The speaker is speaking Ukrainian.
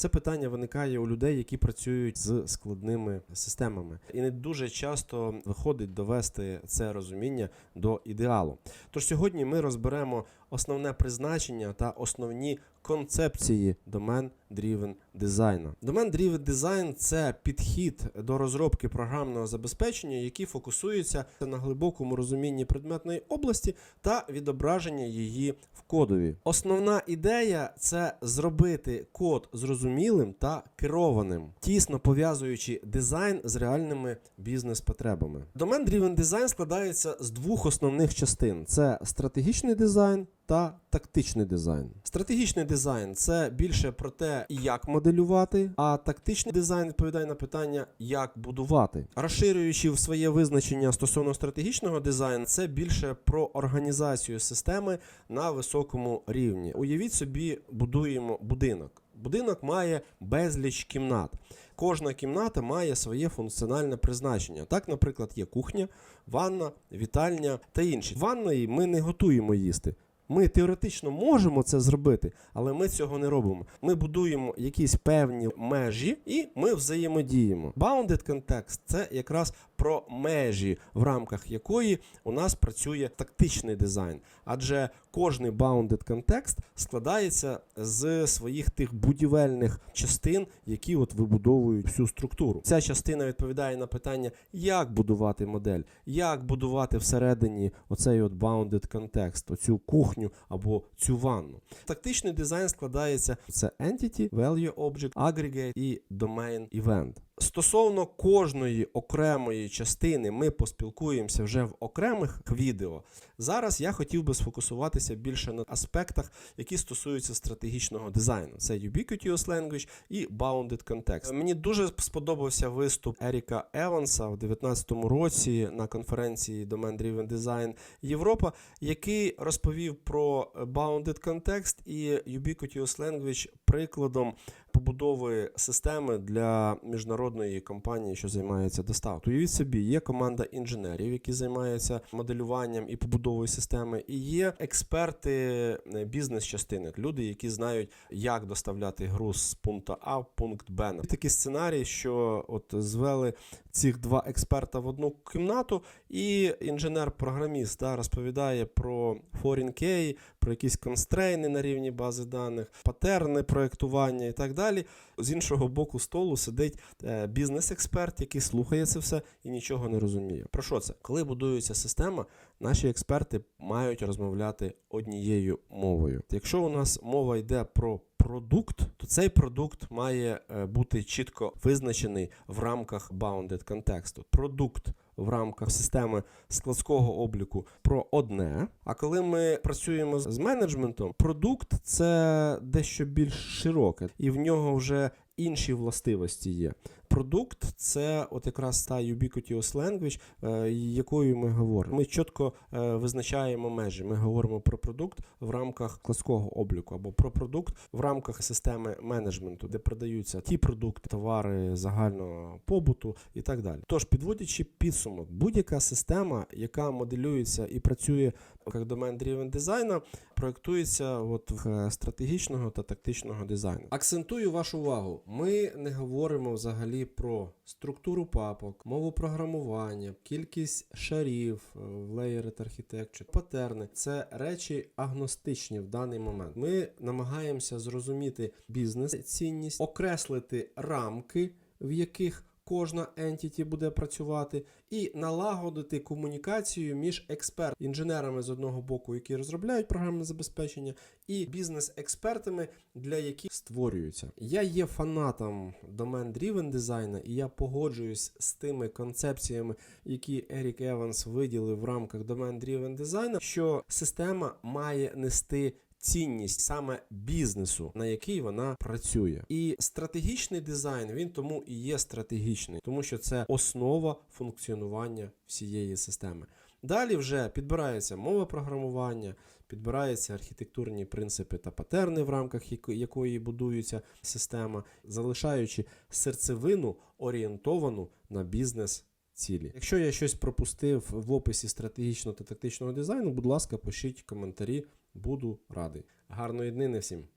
Це питання виникає у людей, які працюють з складними системами, і не дуже часто виходить довести це розуміння до ідеалу. Тож сьогодні ми розберемо основне призначення та основні концепції домен Driven дизайну. Домен Driven Design – це підхід до розробки програмного забезпечення, який фокусується на глибокому розумінні предметної області та відображення її в кодові. Основна ідея це зробити код зрозумілим та керованим, тісно пов'язуючи дизайн з реальними бізнес-потребами. Домен Driven Design складається з двох основних частин: це стратегічний дизайн та тактичний дизайн. Стратегічний дизайн це більше про те, як моделювати, а тактичний дизайн відповідає на питання, як будувати. Розширюючи в своє визначення стосовно стратегічного дизайну, це більше про організацію системи на високому рівні. Уявіть собі, будуємо будинок. Будинок має безліч кімнат. Кожна кімната має своє функціональне призначення. Так, наприклад, є кухня, ванна, вітальня та інші. Ванної ми не готуємо їсти. Ми теоретично можемо це зробити, але ми цього не робимо. Ми будуємо якісь певні межі і ми взаємодіємо. Bounded context – це якраз про межі, в рамках якої у нас працює тактичний дизайн. Адже кожний bounded context складається з своїх тих будівельних частин, які от вибудовують всю структуру. Ця частина відповідає на питання, як будувати модель, як будувати всередині оцей от bounded context, оцю кухню або цю ванну. Тактичний дизайн складається це entity, value object, aggregate і domain event. Стосовно кожної окремої частини ми поспілкуємося вже в окремих відео. Зараз я хотів би сфокусуватися більше на аспектах, які стосуються стратегічного дизайну. Це Ubiquitous Language і Bounded Context. Мені дуже сподобався виступ Еріка Еванса в 2019 році на конференції Domain Driven Design Європа, який розповів про Bounded Context і Ubiquitous Language прикладом побудови системи для міжнародної компанії, що займається доставкою. Уявіть собі, є команда інженерів, які займаються моделюванням і побудовою системи, і є експерти е, бізнес-частини, люди, які знають, як доставляти груз з пункту А в пункт Б. Такий сценарій, що от звели цих два експерта в одну кімнату, і інженер-програміст да, розповідає про foreign key, про якісь констрейни на рівні бази даних, патерни проєктування і так далі. З іншого боку столу сидить е, бізнес-експерт, який слухає це все і нічого не розуміє. Про що це? Коли будується система, наші експерти мають розмовляти однією мовою. Якщо у нас мова йде про продукт, то цей продукт має е, бути чітко визначений в рамках bounded контексту. Продукт в рамках системи складського обліку про одне. А коли ми працюємо з менеджментом, продукт це дещо більш широке, і в нього вже інші властивості є. Продукт це от якраз та ubiquitous language, е, якою ми говоримо. Ми чітко е, визначаємо межі. Ми говоримо про продукт в рамках складського обліку або про продукт в рамках системи менеджменту, де продаються ті продукти, товари загального побуту і так далі. Тож, підводячи підсумок, будь-яка система, яка моделюється і працює як домен Driven дизайну, проєктується от в е, стратегічного та тактичного дизайну. Акцентую вашу увагу. Ми не говоримо взагалі про структуру папок, мову програмування, кількість шарів е, в Layered Architecture, патерни. Це речі агностичні в даний момент. Ми намагаємося зрозуміти бізнес цінність, окреслити рамки, в яких кожна entity буде працювати, і налагодити комунікацію між експерт інженерами з одного боку, які розробляють програмне забезпечення, і бізнес-експертами, для яких створюються. Я є фанатом домен Driven дизайну, і я погоджуюсь з тими концепціями, які Ерік Еванс виділив в рамках домен Driven дизайну, що система має нести цінність саме бізнесу, на який вона працює. І стратегічний дизайн він тому і є стратегічний, тому що це основа функціонування всієї системи. Далі вже підбирається мова програмування, підбираються архітектурні принципи та патерни, в рамках якої будується система, залишаючи серцевину орієнтовану на бізнес. Цілі. Якщо я щось пропустив в описі стратегічного та тактичного дизайну, будь ласка, пишіть коментарі, буду радий. Гарної днини всім!